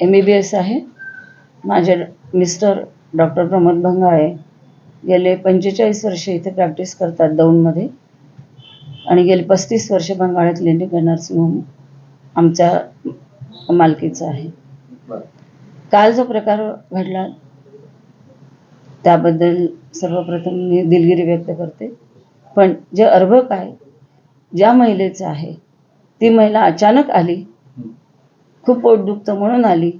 M बी बी S आहे. माझे mister doctor Pramod Bhangale गेले पंचेचाळीस वर्षे इथे प्रॅक्टिस करतात दौंडमध्ये. आणि गेले पस्तीस वर्षे बंगाळ्यात क्लिनिक नर्सिंग होम आमच्या मालकीचं आहे. काल जो प्रकार घडला त्याबद्दल सर्वप्रथम मी दिलगिरी व्यक्त करते. पण जे अर्भक आहे ज्या महिलेचं आहे ती महिला अचानक आली. खूप पोट दुखतं म्हणून आली.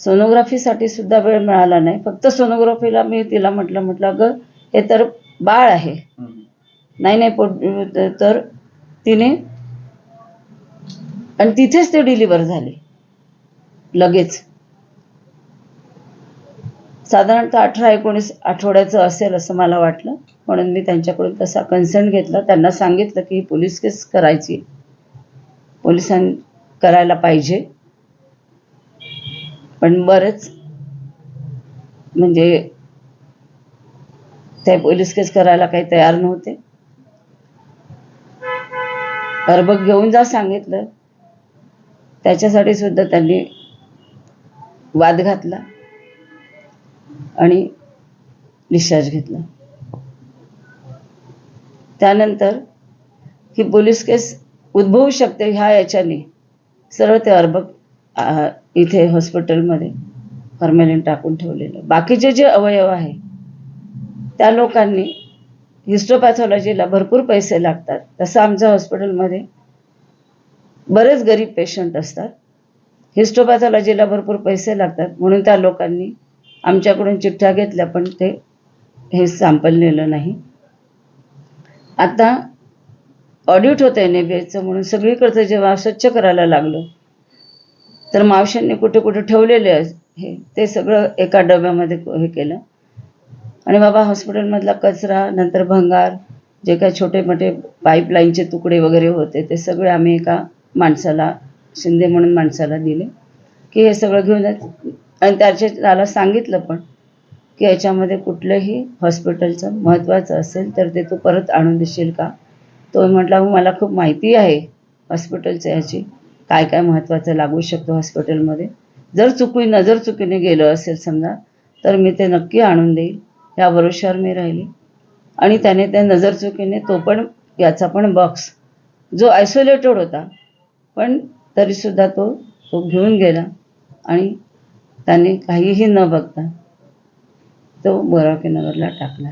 सोनोग्राफीसाठी सुद्धा वेळ मिळाला नाही. फक्त सोनोग्राफीला मी तिला म्हटलं म्हटलं अगं हे तर बाळ आहे. नाही नाही पोट तर तिने आणि तिथेच ते डिलिव्हर झाले. लगेच. साधारणतः अठरा एकोणीस आठवड्याचं असेल असं मला वाटलं. म्हणून मी त्यांच्याकडून तसा कन्सर्न घेतला. त्यांना सांगितलं की ही पोलीस केस करायची पोलिसां करायला पाहिजे. पण बरंच म्हणजे ते पोलीस केस करायला काही तयार नव्हते. अर्भक घेऊन जा सांगितलं. त्याच्यासाठी सुद्धा त्यांनी वाद घातला आणि डिस्चार्ज घेतला. त्यानंतर ही पोलीस केस उद्भवू शकते ह्या याच्याने. सरळ ते अर्भक इथे हॉस्पिटलमध्ये फॉर्मॅलिन टाकून ठेवलेलं. बाकीचे जे अवयव आहे त्या लोकांनी हिस्टोपॅथॉलॉजीला भरपूर पैसे लागतात. तसं आमच्या हॉस्पिटलमध्ये बरेच गरीब पेशंट असतात. हिस्टोपॅथॉलॉजीला भरपूर पैसे लागतात. म्हणून त्या लोकांनी आमच्याकडून चिठ्ठ्या घेतल्या पण ते हे सॅम्पल नेलं नाही. आता ऑडिट होतं एन ए बी एचं म्हणून सगळीकडचं जेव्हा स्वच्छ करायला लागलं तर मावशांनी कुठे कुठे ठेवलेले हे ते सगळं एका डब्यामध्ये हे केलं. आणि बाबा हॉस्पिटलमधला कचरा नंतर भंगार जे काही छोटे मोठे पाईपलाईनचे तुकडे वगैरे होते ते सगळे आम्ही एका माणसाला शिंदे म्हणून माणसाला दिले की हे सगळं घेऊन आणि त्याचे त्याला सांगितलं पण की याच्यामध्ये कुठलंही हॉस्पिटलचं महत्त्वाचं असेल तर ते तू परत आणून देशील का? तो म्हटला हो, मला खूप माहिती आहे हॉस्पिटलचं याची. काय काय महत्त्वाचं लागू शकतो हॉस्पिटलमध्ये जर चुकून नजर चुकीने गेलं असेल समजा तर मी ते नक्की आणून देईल. या भरोश्यावर मी राहिली. आणि त्याने त्या नजर चुकीने तो पण याचा पण बॉक्स जो आयसोलेटेड होता पण तरीसुद्धा तो तो घेऊन गेला. आणि त्याने काहीही न बघता तो बोरावके नगरला टाकला.